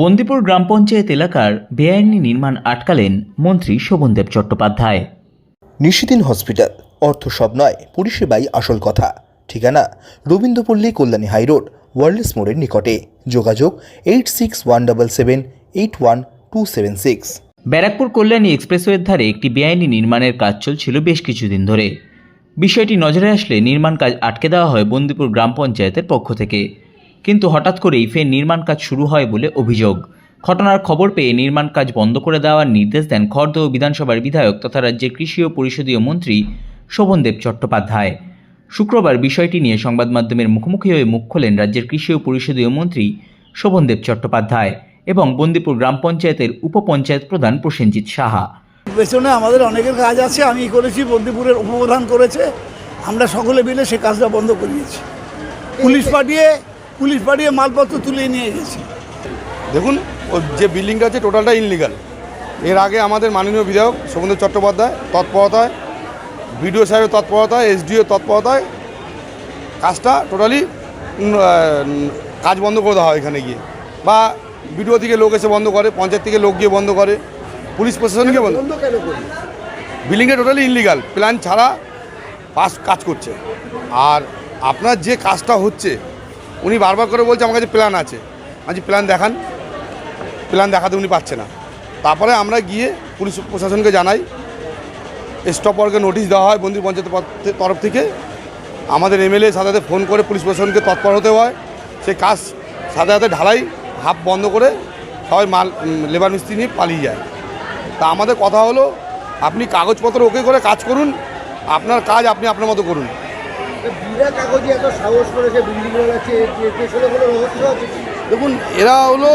বন্দিপুর গ্রাম পঞ্চায়েত এলাকার বেআইনি নির্মাণ আটকালেন মন্ত্রী শোভনদেব চট্টোপাধ্যায়। নিশিদিন হসপিটাল অর্থ সব নয় পরিষেবাই আসল কথা। ঠিকানা রবীন্দ্রপল্লী কল্যাণী হাইরোড ওয়ার্ল্ডস মোড়ের নিকটে। যোগাযোগ eight six one double seven eight one two seven six. Barrackpore Kalyani এক্সপ্রেসওয়ের ধারে একটি বেআইনি নির্মাণের কাজ চলছিল বেশ কিছুদিন ধরে। বিষয়টি নজরে আসলে নির্মাণ কাজ আটকে দেওয়া হয় বন্দিপুর গ্রাম পঞ্চায়েতের পক্ষ থেকে। কিন্তু হঠাৎ করেই ফের নির্মাণ কাজ শুরু হয় বলে অভিযোগ। ঘটনার খবর পেয়ে নির্মাণ কাজ বন্ধ করে দেওয়ার নির্দেশ দেন খড়দহ বিধানসভার বিধায়ক তথা রাজ্যের কৃষি ও পরিষদীয় মন্ত্রী শোভনদেব চট্টোপাধ্যায়। শুক্রবার বিষয়টি নিয়ে সংবাদ মাধ্যমের মুখোমুখি হয়ে মুখ খোলেন রাজ্যের কৃষি ও পরিষদীয় মন্ত্রী শোভনদেব চট্টোপাধ্যায় এবং বন্দিপুর গ্রাম পঞ্চায়েতের উপপঞ্চায়েত প্রধান প্রসেনজিৎ সাহা। পেছনে আমাদের অনেকের কাজ আছে, আমি করেছি, বন্দিপুরের উপপ্রধান করেছে। আমরা সকলে মিলে সে কাজটা বন্ধ করিয়েছি। পুলিশ পাঠিয়ে পুলিশ পাঠিয়ে মালপত্র তুলে নিয়ে গেছি। দেখুন ও যে বিল্ডিংটা আছে টোটালটা ইনলিগাল এর আগে আমাদের মাননীয় বিধায়ক শোভনদেব চট্টোপাধ্যায় তৎপরতায় বিডিও সাহেবের তৎপরতায় এসডিও তৎপরতায় কাজটা টোটালি কাজ বন্ধ করে দেওয়া হয় এখানে গিয়ে। বা বিডিও থেকে লোক এসে বন্ধ করে পঞ্চায়েত থেকে লোক গিয়ে বন্ধ করে পুলিশ প্রশাসনকে বন্ধ বিল্ডিংটা টোটালি ইনলিগাল প্ল্যান ছাড়া পাস কাজ করছে। আর আপনার যে কাজটা হচ্ছে উনি বারবার করে বলছে, আমার কাছে প্ল্যান আছে। আজ প্ল্যান দেখান। প্ল্যান দেখাতে উনি পাচ্ছে না। তারপরে আমরা গিয়ে পুলিশ প্রশাসনকে জানাই স্টপ ওয়ার্কে নোটিশ দেওয়া হয় বন্দির পঞ্চায়েত তরফ থেকে। আমাদের এমএলএ সাথে সাথে ফোন করে পুলিশ প্রশাসনকে তৎপর হতে হয়। সেই কাজ সাথে সাথে ঢালাই হাফ বন্ধ করে সবাই মাল লেবার মিস্ত্রি নিয়ে পালিয়ে যায়। তা আমাদের কথা হলো, আপনি কাগজপত্র ওকে করে কাজ করুন। আপনার কাজ আপনি আপনার মতো করুন। বিনা কাগজে এত সাহস করেছে বিল্ডিং বানাচ্ছে পেছনে কোনো রহস্য আছে? দেখুন এরা হলো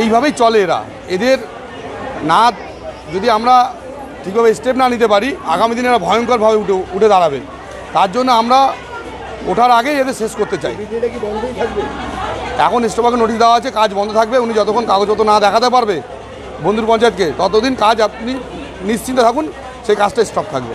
এইভাবেই চলে এরা। এদের না যদি আমরা ঠিকভাবে স্টেপ না নিতে পারি আগামী দিনে এরা ভয়ঙ্করভাবে উঠে উঠে দাঁড়াবে। তার জন্য আমরা ওঠার আগেই এদের শেষ করতে চাই। এখন স্টপাকে নোটিশ দেওয়া আছে কাজ বন্ধ থাকবে উনি যতক্ষণ কাগজপত্র না দেখাতে পারবে বন্ধুর পঞ্চায়েতকে ততদিন কাজ আপনি নিশ্চিন্তে থাকুন সেই কাজটা স্টপ থাকবে।